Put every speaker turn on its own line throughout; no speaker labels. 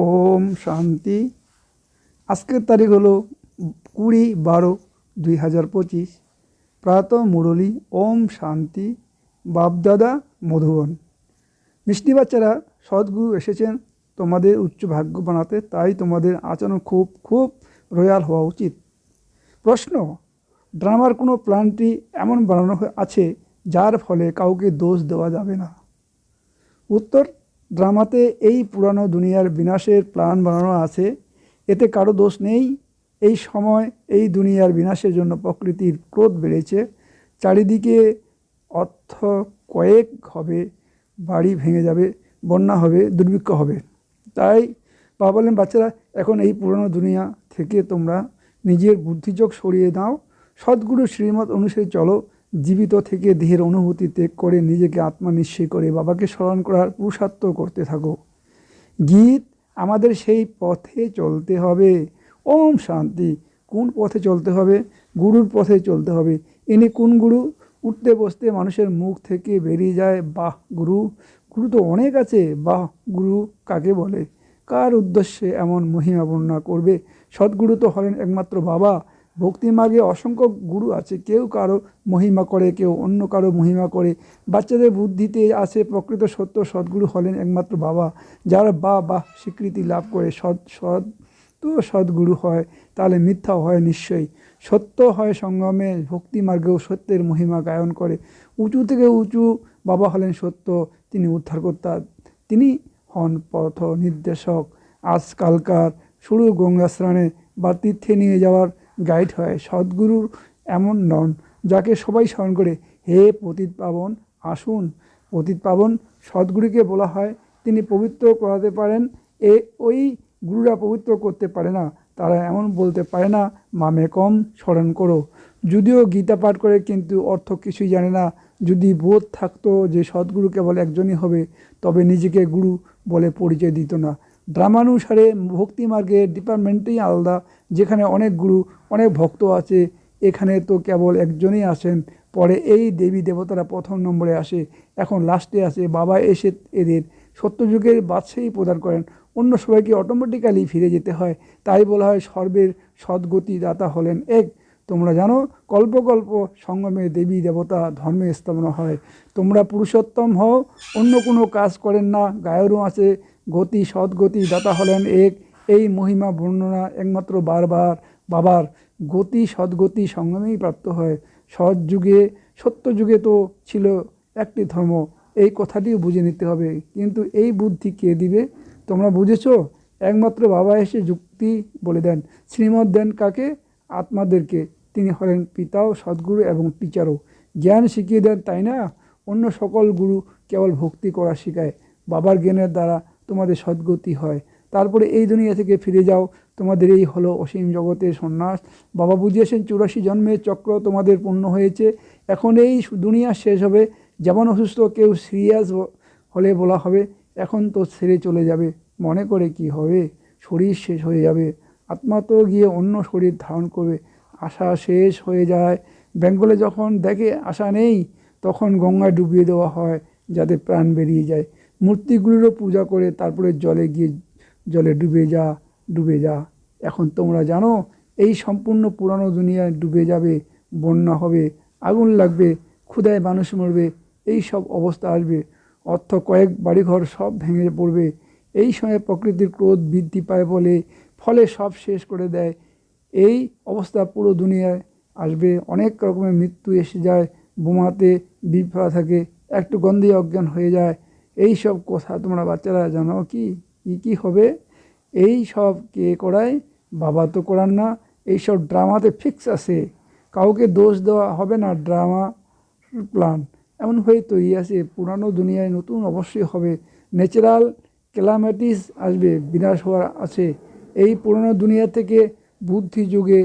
ওম শান্তি। আজকের তারিখ হলো কুড়ি বারো দুই হাজার পঁচিশ। প্রাত মুরলী, ওম শান্তি। বাপদাদা মধুবন। মিষ্টি বাচ্চারা সদ্গুরু এসেছেন তোমাদের উচ্চ ভাগ্য বানাতে, তাই তোমাদের আচরণ খুব খুব রয়্যাল হওয়া উচিত। প্রশ্ন, ড্রামার কোনো প্ল্যানটি এমন বানানো আছে যার ফলে কাউকে দোষ দেওয়া যাবে না? উত্তর ড্রামাতে এই পুরানো দুনিয়ার বিনাশের প্ল্যান বানানো আছে। এতে কারও দোষ নেই। এই সময় এই দুনিয়ার বিনাশের জন্য প্রকৃতির ক্রোধ বেড়েছে। চারিদিকে অর্থ কয়েক হবে, বাড়ি ভেঙে যাবে, বন্যা হবে, দুর্ভিক্ষ হবে। তাই বাবা বললেন, বাচ্চারা, এখন এই পুরনো দুনিয়া থেকে তোমরা নিজের বুদ্ধিযোগ সরিয়ে দাও। সদ্গুরু শ্রীমত অনুসারে চলো জীবিত থেকে দেহের অনুভূতি ত্যাগ করে নিজেকে আত্মা নিশ্চয় করে, বাবাকে স্মরণ করার পুরুষার্থ করতে থাকো। গীত, আমাদের সেই পথে চলতে হবে। ওম শান্তি। কোন পথে চলতে হবে? গুরুর পথে চলতে হবে। ইনি কোন গুরু? উঠতে বসতে মানুষের মুখ থেকে বেরিয়ে যায়, বাহ, গুরু। গুরু তো অনেক আছে। বাহ, গুরু কাকে বলে? কার উদ্দেশ্যে এমন মহিমা বর্ণনা করবে? সদ্গুরু তো হলেন একমাত্র বাবা। ভক্তি মার্গে অসংখ্য গুরু আছে। কেউ কারও মহিমা করে, কেউ অন্য কারও মহিমা করে। বাচ্চাদের বুদ্ধিতে আছে প্রকৃত সত্য, সদ্গুরু হলেন একমাত্র বাবা, যারা বা বাহ স্বীকৃতি লাভ করে সৎ সৎ, তো সদ্গুরু হয়, তাহলে মিথ্যা হয় নিশ্চয়ই। সত্য হয় সঙ্গমে, ভক্তি মার্গেও সত্যের মহিমা গায়ন করে। উঁচু থেকে উঁচু বাবা হলেন সত্য, তিনি উদ্ধারকর্তা, তিনি হন পথ নির্দেশক। আজকালকার শুরু গঙ্গা স্নানে বা তীর্থে নিয়ে যাওয়ার গাইড হয় সদ্গুরুর এমন নন, যাকে সবাই স্মরণ করে, হে পতিত পাবন, আসুন। পতিত পাবন সদ্গুরুকে বলা হয়, তিনি পবিত্র করাতে পারেন, এ ওই গুরুরা পবিত্র করতে পারে না, তারা এমন বলতে পারে না, মামে কম স্মরণ করো। যদিও গীতা পাঠ করে কিন্তু অর্থ কিছুই জানে না, যদি বোধ থাকতো যে সদ্গুরু কেবল একজনই হবে, তবে নিজেকে গুরু বলে পরিচয় দিত না। ড্রামানুসারে ভক্তি মার্গের ডিপার্টমেন্টেই আলাদা, যেখানে অনেক গুরু, অনেক ভক্ত আছে। এখানে তো কেবল একজনই আসেন। পরে এই দেবী দেবতারা প্রথম নম্বরে আসে। এখন লাস্টে আসে। বাবা এসে এদের সত্যযুগের বাদশাহী প্রদান করেন। অন্য সবাইকে অটোমেটিক্যালি ফিরে যেতে হয়। তাই বলা হয় সর্বের সদ্গতি দাতা হলেন এক। তোমরা জানো, কল্প কল্প সঙ্গমে দেবী দেবতা ধর্মে স্থাপনা হয়। তোমরা পুরুষোত্তম হও, অন্য কোনো কাজ করেন না। গায়েরও আছে। গতি, সদ্গতি দাতা হলেন এক। এই মহিমা বর্ণনা একমাত্র বারবার, বাবার গতি, সদ্গতি সঙ্গমেই প্রাপ্ত হয়। সৎ যুগে সত্য যুগে তো ছিল একটি ধর্ম। এই কথাটিও বুঝে নিতে হবে। কিন্তু এই বুদ্ধি কে দিবে? তোমরা বুঝেছ? একমাত্র বাবা এসে যুক্তি বলে দেন। শ্রীমদ দেন কাকে? আত্মাদেরকে। তিনি হলেন পিতাও, সদ্গুরু এবং টিচারও। জ্ঞান শিখিয়ে দেন, তাই না? অন্য সকল গুরু কেবল ভক্তি করা শেখায়। বাবার জ্ঞানের দ্বারা তোমাদের সদ্গতি হয়। তারপরে এই দুনিয়া থেকে ফিরে যাও। তোমাদের এই হলো অসীম জগতের সন্ন্যাস। বাবা বুঝিয়েছেন চুরাশি জন্মের চক্র তোমাদের পূর্ণ হয়েছে। এখন এই দুনিয়া শেষ হবে। যেমন অসুস্থ, কেউ সিরিয়াস হলে বলা হবে, এখন তো ছেড়ে চলে যাবে। মনে করে কি হবে? শরীর শেষ হয়ে যাবে। আত্মা তো গিয়ে অন্য শরীর ধারণ করবে। আশা শেষ হয়ে যায়। বেঙ্গলে যখন দেখে আশা নেই, তখন গঙ্গায় ডুবিয়ে দেওয়া হয় যাতে প্রাণ বেরিয়ে যায়। মূর্তিগুলিরও পূজা করে তারপরে জলে গিয়ে জলে ডুবে যা ডুবে যা। এখন তোমরা জানো, এই সম্পূর্ণ পুরানো দুনিয়ায় ডুবে যাবে, বন্যা হবে, আগুন লাগবে ক্ষুদায় মানুষ মরবে, এই সব অবস্থা আসবে। অর্থ কয়েক বাড়িঘর সব ভেঙে পড়বে। এই সময় প্রকৃতির ক্রোধ বৃদ্ধি পায় বলে ফলে সব শেষ করে দেয়। এই অবস্থা পুরো দুনিয়ায় আসবে। অনেক রকমের মৃত্যু এসে যায়, বোমাতে বিফলা থাকে, একটু গন্ধে অজ্ঞান হয়ে যায়। এই সব কথা তোমরা বাচ্চারা জানো কি? কী হবে? এই সব কে করায়? বাবা তো করান না। এইসব ড্রামাতে ফিক্স আছে। কাউকে দোষ দেওয়া হবে না ড্রামা প্ল্যান। এমনভাবে তৈরি আছে। পুরানো দুনিয়ায় নতুন অবশ্যই হবে। ন্যাচারাল ক্যালামিটিস আসবে, বিনাশ হওয়ার আছে। এই পুরনো দুনিয়া থেকে বুদ্ধি যুগে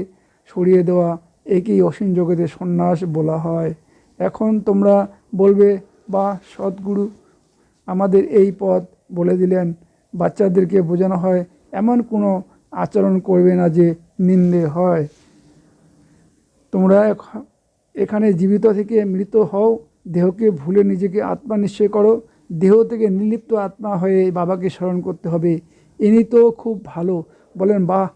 সরিয়ে দেওয়া একেই অসীম জগতের সন্ন্যাস বলা হয়। এখন তোমরা বলবে বা সদ্গুরু। আমাদের এই পথ বলে দিলেন। বাচ্চাদেরকে বোঝানো হয়, এমন কোনো আচরণ করবে না যে নিন্দে হয়। তোমরা এখানে জীবিত থেকে মৃত হও, দেহকে ভুলে নিজেকে আত্মা নিশ্চয় করো। দেহ থেকে নির্লিপ্ত আত্মা হয়ে বাবাকে স্মরণ করতে হবে। ইনি তো খুব ভালো। বলেন, বাহ,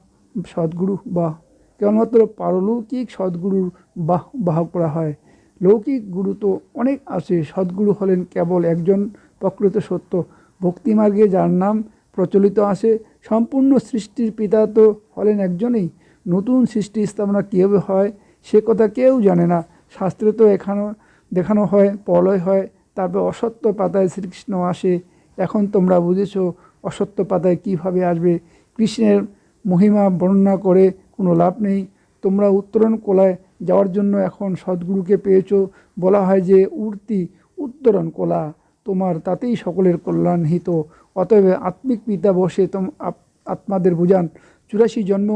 সদ্গুরু, বাহ। কেবলমাত্র পারলৌকিক সদ্গুরুর বাহ বাহ করা হয়। লৌকিক গুরু তো অনেক আছে। সদ্গুরু হলেন কেবল একজন প্রকৃত সত্য। ভক্তিমার্গে যার নাম প্রচলিত আছে, সম্পূর্ণ সৃষ্টির পিতা তো হলেন একজনই। নতুন সৃষ্টি স্থাপনা কীভাবে হয়, সে কথা কেউ জানে না। শাস্ত্রে তো এখানে, দেখানো হয়, প্রলয় হয়, তারপর অসত্য পাতায় শ্রীকৃষ্ণ আসে। এখন তোমরা বুঝেছ অসত্য পাতায় কীভাবে আসবে। কৃষ্ণের মহিমা বর্ণনা করে কোনো লাভ নেই। তোমরা উত্তরণ কোলায় যাওয়ার জন্য এখন সদ্গুরুকে পেয়েছ। বলা হয় যে উর্তি উত্তরণ কোলা। তোমার তাতেই সকলের কল্যাণ হিত। অতএব আত্মিক পিতা বসে তোম আত্মাদের বুঝান। চুরাশি জন্ম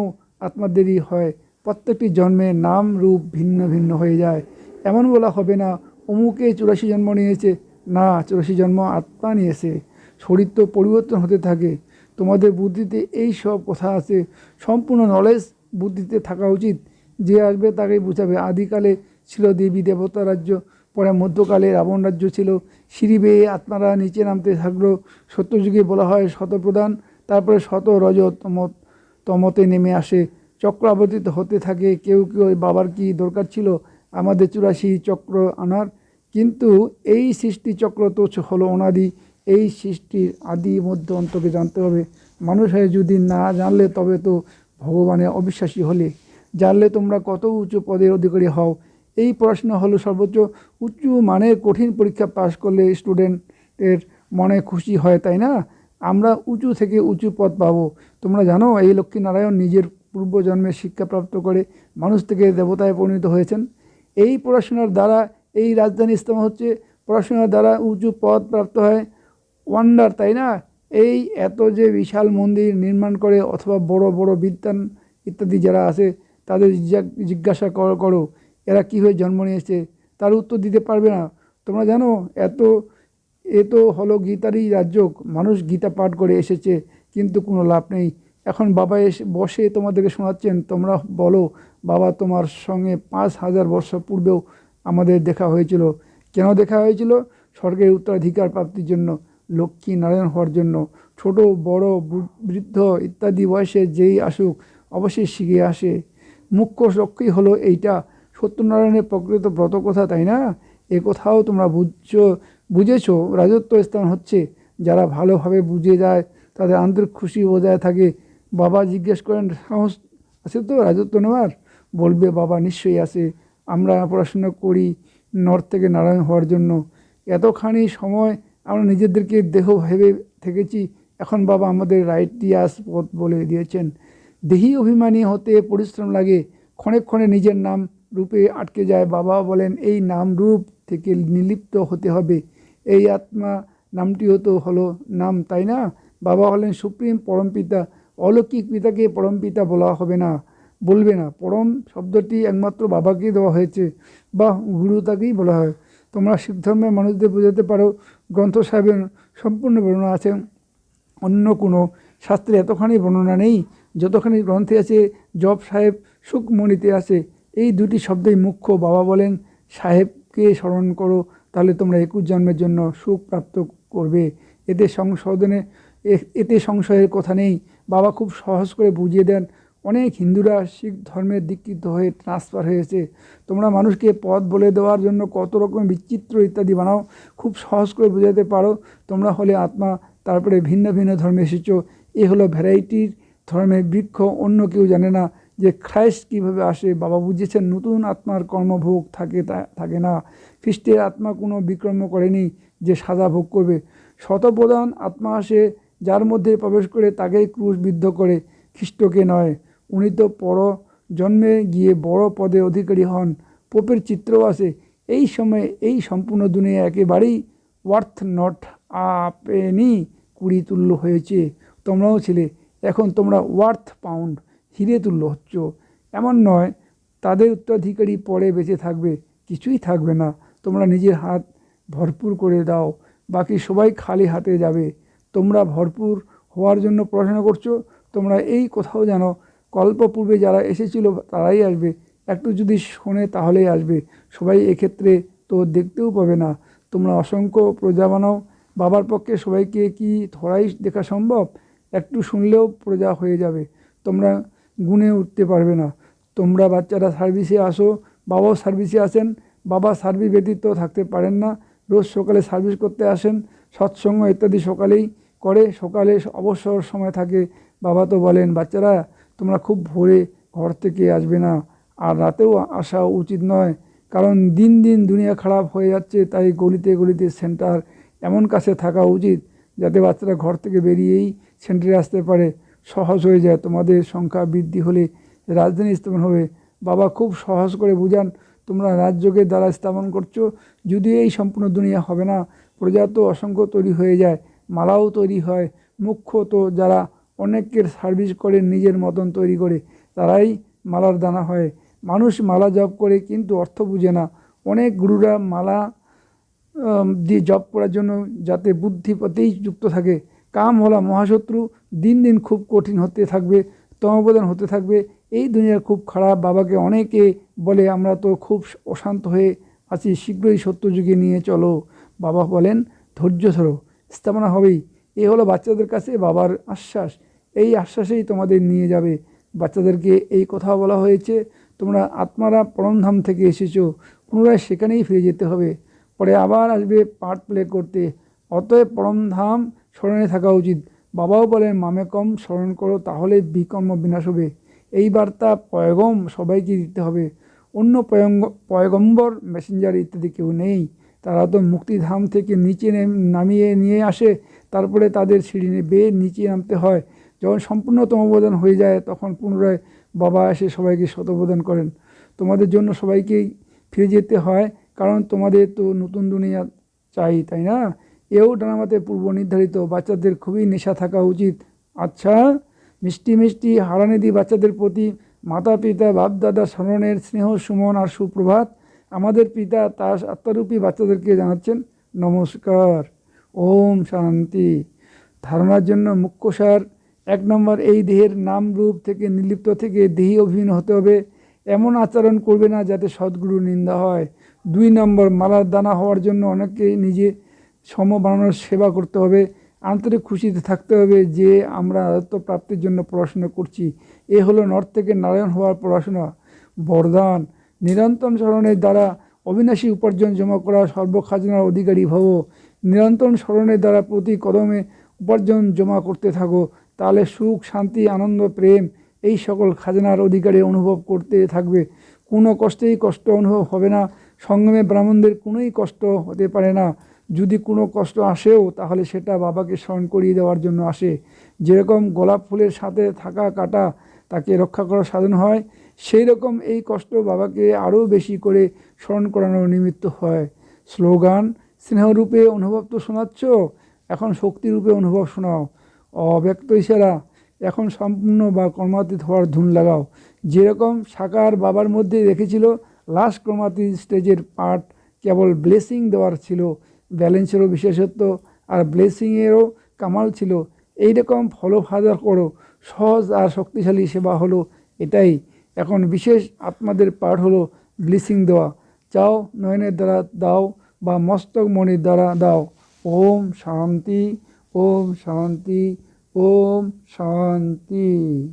আত্মাদেরই হয়। প্রত্যেকটি জন্মে নাম রূপ ভিন্ন ভিন্ন হয়ে যায়। এমন বলা হবে না, অমুকে চুরাশি জন্ম নিয়েছে, না চুরাশি জন্ম আত্মা নিয়েছে। শরীর তো পরিবর্তন হতে থাকে। তোমাদের বুদ্ধিতে এই সব কথা আছে। সম্পূর্ণ নলেজ বুদ্ধিতে থাকা উচিত। যে আসবে তাকে বুঝাবে। আদিকালে ছিল দেবী দেবতা রাজ্য পরে মধ্যকালে রাবণ রাজ্য ছিল। সিঁড়ি বেয়ে আত্মারা নিচে নামতে থাকল। সত্যযুগে বলা হয় শতপ্রধান। তারপরে শত রজ তম তমতে নেমে আসে। চক্র আবর্তিত হতে থাকে। কেউ কেউ বাবার কি দরকার ছিল? আমাদের চুরাশি চক্র আনার। কিন্তু এই সৃষ্টি চক্র তো হলো অনাদি। এই সৃষ্টির আদি মধ্য অন্তকে জানতে হবে। মানুষ হয়ে যদি না জানলে তবে তো ভগবানের অবিশ্বাসী হলে। জানলে তোমরা কত উঁচু পদের অধিকারী হও। এই পড়াশোনা হলো সর্বোচ্চ উঁচু মানের কঠিন পরীক্ষা পাশ করলে স্টুডেন্টের মনে খুশি হয়, তাই না? আমরা উঁচু থেকে উঁচু পদ পাবো। তোমরা জানো, এই লক্ষ্মীনারায়ণ নিজের পূর্বজন্মের শিক্ষাপ্রাপ্ত করে মানুষ থেকে দেবতায় পরিণত হয়েছেন। এই পড়াশোনার দ্বারা, এই রাজধানী ইস্তেমা হচ্ছে পড়াশোনার দ্বারা উঁচু পদ প্রাপ্ত হয়। ওয়ান্ডার তাই না? এই এত যে বিশাল মন্দির নির্মাণ করে অথবা বড় বড় বিদ্যান ইত্যাদি যারা আছে, তাদের জিজ্ঞাসা কর- এরা কীভাবে জন্ম নিয়েছে তার উত্তর দিতে পারবে না। তোমরা জানো, এত, এ তো হলো গীতারই রাজ্য মানুষ গীতা পাঠ করে এসেছে, কিন্তু কোনো লাভ নেই। এখন বাবা এসে বসে তোমাদেরকে শোনাচ্ছেন, তোমরা বলো, বাবা তোমার সঙ্গে পাঁচ হাজার বর্ষ পূর্বেও আমাদের দেখা হয়েছিল। কেন দেখা হয়েছিল? স্বর্গের উত্তরাধিকার প্রাপ্তির জন্য, লক্ষ্মী নারায়ণ হওয়ার জন্য। ছোট, বড় বৃদ্ধ ইত্যাদি বয়সে যেই আসুক, অবশ্যই শিখে আসে। মুখ্য লক্ষ্যই হলো এইটা সত্যনারায়ণের প্রকৃত ব্রত কথা, তাই না? এ কথাও তোমরা বুঝছ, বুঝেছ। রাজত্ব স্থান হচ্ছে যারা ভালোভাবে বুঝে যায়, তাদের আন্তরিক খুশি বজায় থাকে। বাবা জিজ্ঞেস করেন, সাহস আছে তো রাজত্ব নেওয়ার? বলবে, বাবা নিশ্চয়ই আছে। আমরা পড়াশোনা করি নর্থ থেকে নারায়ণ হওয়ার জন্য। এতখানি সময় আমরা নিজেদেরকে দেহ ভেবে থেকেছি, এখন বাবা আমাদের রাইট দিয়াস পথ বলে দিয়েছেন। দেহি অভিমানী হতে পরিশ্রম লাগে, ক্ষণে ক্ষণে নিজের নাম রূপে আটকে যায়। বাবা বলেন, এই নাম রূপ থেকে নিলিপ্ত হতে হবে। এই আত্মা নামটি হতো হলো নাম, তাই না? বাবা হলেন সুপ্রিম পরমপিতা অলৌকিক পিতাকে পরমপিতা বলা হবে না। বলবে না, পরম শব্দটি একমাত্র বাবাকেই দেওয়া হয়েছে। বা গুরু তাকেই বলা হয়। তোমরা শিখ ধর্মের মানুষদের বোঝাতে পারো। গ্রন্থ সাহেবের সম্পূর্ণ বর্ণনা আছে। অন্য কোনো শাস্ত্রে এতখানি বর্ণনা নেই। যতখানি গ্রন্থে আছে জব সাহেব সুখমণিতে আছে। এই দুটি শব্দেই মুখ্য। বাবা বলেন, সাহেবকে স্মরণ করো, তাহলে তোমরা একুশ জন্মের জন্য সুখ প্রাপ্ত করবে। এতে সংশোধনে এতে সংশয়ের কথা নেই। বাবা খুব সহজ করে বুঝিয়ে দেন, অনেক হিন্দুরা শিখ ধর্মের দীক্ষিত হয়ে ট্রান্সফার হয়েছে। তোমরা মানুষকে পথ বলে দেওয়ার জন্য কত রকম বিচিত্র ইত্যাদি বানাও। খুব সহজ করে বোঝাতে পারো। তোমরা হলে আত্মা, তারপরে ভিন্ন ভিন্ন ধর্মে এসেছ। এ হলো ভ্যারাইটির ধর্মের বৃক্ষ, অন্য কেউ জানে না। যে খ্রাইস্ট কীভাবে আসে, বাবা বুঝেছেন নতুন আত্মার কর্মভোগ থাকে থাকে না। খ্রিস্টের আত্মা কোনো বিক্রম করেনি যে সাজা ভোগ করবে। শতপ্রধান আত্মা আসে যার মধ্যে প্রবেশ করে তাকেই ক্রুশ বিদ্ধ করে, খ্রিস্টকে নয়। উনি তো পর জন্মে গিয়ে বড় পদে অধিকারী হন, পোপের চিত্রও আছে। এই সময়ে এই সম্পূর্ণ দুনিয়া একেবারেই ওয়ার্থ নট আপেনি কুড়ি তুল্য হয়েছে। তোমরাও ছিলে, এখন তোমরা ওয়ার্থ পাউন্ড। হিরে তুল্য হচ্ছ। এমন নয়, তাদের উত্তরাধিকারী পরে বেঁচে থাকবে, কিছুই থাকবে না। তোমরা নিজের হাত ভরপুর করে দাও, বাকি সবাই খালি হাতে যাবে। তোমরা ভরপুর হওয়ার জন্য পড়াশোনা করছ, তোমরা এই কোথাও জানো। কল্পপূর্বে যারা এসেছিল, তারাই আসবে। একটু যদি শোনে, তাহলেই আসবে। সবাই এক্ষেত্রে তো দেখতেও পাবে না। তোমরা অসংখ্য প্রজা বানাও। বাবার পক্ষে সবাইকে কি ধরাই দেখা সম্ভব? একটু শুনলেও প্রজা হয়ে যাবে। তোমরা গুণে উঠতে পারবে না। তোমরা বাচ্চারা সার্ভিসে আসো, বাবাও সার্ভিসে আসেন, বাবা সার্ভিস ব্যতীত থাকতে পারেন না। রোজ সকালে সার্ভিস করতে আসেন, সৎসঙ্গ ইত্যাদি সকালেই করে, সকালে অবসর সময় থাকে। বাবা তো বলেন, বাচ্চারা, তোমরা খুব ভোরে ঘর থেকে আসবে না। আর রাতেও আসা উচিত নয়। কারণ দিন দিন দুনিয়া খারাপ হয়ে যাচ্ছে, তাই গলিতে গলিতে সেন্টার এমন কাছে থাকা উচিত যাতে বাচ্চারা ঘর থেকে বেরিয়েই সেন্টারে আসতে পারে। সহজ হয়ে যায়, তোমাদের সংখ্যা বৃদ্ধি হলে রাজধানী স্থাপন হবে। বাবা খুব সহজ করে বুঝান, তোমরা রাজযোগের দ্বারা স্থাপন করছ, যদি এই সম্পূর্ণ দুনিয়া হবে না। প্রজা তো অসংখ্য তৈরি হয়ে যায়, মালাও তৈরি হয়। মুখ্য তো যারা অনেকের সার্ভিস করে, নিজের মতন তৈরি করে, তারাই মালার দানা হয়। মানুষ মালা জপ করে কিন্তু অর্থ বুঝে না। অনেক গুরুরা মালা দিয়ে জপ করার জন্য যাতে বুদ্ধি পথেই যুক্ত থাকে। কাম হলা মহাশত্রু, দিন দিন খুব কঠিন হতে থাকবে তমবদান হতে থাকবে। এই দুনিয়া খুব খারাপ বাবাকে অনেকে বলে, আমরা তো খুব অশান্ত হয়ে আছি, শীঘ্রই সত্যযুগে নিয়ে চলো। বাবা বলেন, ধৈর্য ধরো, স্থাপনা হবেই। এ হলো বাচ্চাদের কাছে বাবার আশ্বাস। এই আশ্বাসেই তোমাদের নিয়ে যাবে। বাচ্চাদেরকে এই কথা বলা হয়েছে, তোমরা আত্মারা পরমধাম থেকে এসেছ, পুনরায় সেখানেই ফিরে যেতে হবে। পরে আবার আসবে পার্ট প্লে করতে। অতএব পরমধাম স্মরণে থাকা উচিত। বাবাও বলেন, মামে কম স্মরণ করো তাহলে বিকর্ম বিনাশ হবে। এই বার্তা পয়গম সবাইকে দিতে হবে। অন্য পয়ঙ্গ, পয়গম্বর, মেসেঞ্জার ইত্যাদি কেউ নেই। তারা তো মুক্তিধাম থেকে নিচে নেম- নামিয়ে নিয়ে আসে। তারপরে তাদের সিঁড়ি বেয়ে নিচে নামতে হয়। যখন সম্পূর্ণ তমবোধন হয়ে যায়, তখন পুনরায় বাবা এসে সবাইকে শতবোধন করেন। তোমাদের জন্য সবাইকেই ফিরে যেতে হয়, কারণ তোমাদের তো নতুন দুনিয়া চাই, তাই না? এও ডানামাতে পূর্ব নির্ধারিত বাচ্চাদের খুবই নেশা থাকা উচিত। আচ্ছা মিষ্টি মিষ্টি হারানিধি বাচ্চাদের প্রতি মাতা পিতা বাপ দাদা স্মরণের স্নেহ, সুমন আর সুপ্রভাত আমাদের পিতা তার আত্মারূপী বাচ্চাদেরকে জানাচ্ছেন, নমস্কার, ওম শান্তি। ধারণার জন্য মুখ্যসার এক নম্বর, এই দেহের নাম রূপ থেকে নির্লিপ্ত থেকে দেহি অভিন্ন হতে হবে। এমন আচরণ করবে না যাতে সদ্গুরু নিন্দা হয়। দুই নম্বর, মালার দানা হওয়ার জন্য অনেককে নিজে সম বানানোর সেবা করতে হবে, আন্তরিক খুশিতে থাকতে হবে যে আমরা আয়ত্ত প্রাপ্তির জন্য পড়াশোনা করছি। এ হলো নর্থ থেকে নারায়ণ হওয়ার পড়াশোনা। বরদান, নিরন্তর স্মরণের দ্বারা অবিনাশী উপার্জন জমা করা সর্বখাজনার অধিকারী ভব নিরন্তর স্মরণের দ্বারা প্রতি কদমে উপার্জন জমা করতে থাকো। তাহলে সুখ, শান্তি, আনন্দ, প্রেম এই সকল খাজনার অধিকারে অনুভব করতে থাকবে। কোনো কষ্টেই কষ্ট অনুভব হবে না। সঙ্গমে ব্রাহ্মণদের কোনোই কষ্ট হতে পারে না। যদি কোনো কষ্ট আসেও তাহলে সেটা বাবাকে স্মরণ করিয়ে দেওয়ার জন্য আসে। যেরকম গোলাপ ফুলের সাথে থাকা কাটা তাকে রক্ষা করার সাধন হয় সেই রকম এই কষ্ট বাবাকে আরও বেশি করে স্মরণ করানোর নিমিত্ত হয়। স্লোগান, স্নেহরূপে অনুভব তো শোনাচ্ছ, এখন শক্তিরূপে অনুভব শোনাও। অব্যক্ত ইশারা, এখন সম্পূর্ণ বা কর্মাতীত হওয়ার ধুন লাগাও। যেরকম সাকার বাবার মধ্যে রেখেছিল লাস্ট ক্রমাতীত স্টেজের পার্ট কেবল ব্লেসিং দেওয়ার ছিল ব্যালেন্সেরও বিশেষত্ব আর ব্লেসিংয়েরও কামাল ছিল। এই রকম ফলো ফাদার করো, সহজ আর শক্তিশালী সেবা হলো এটাই। এখন বিশেষ আত্মাদের পাঠ হলো ব্লিসিং দেওয়া। চাও নয়নের দ্বারা দাও বা মস্তক মণির দ্বারা দাও। ওম শান্তি ওম শান্তি ওম শান্তি।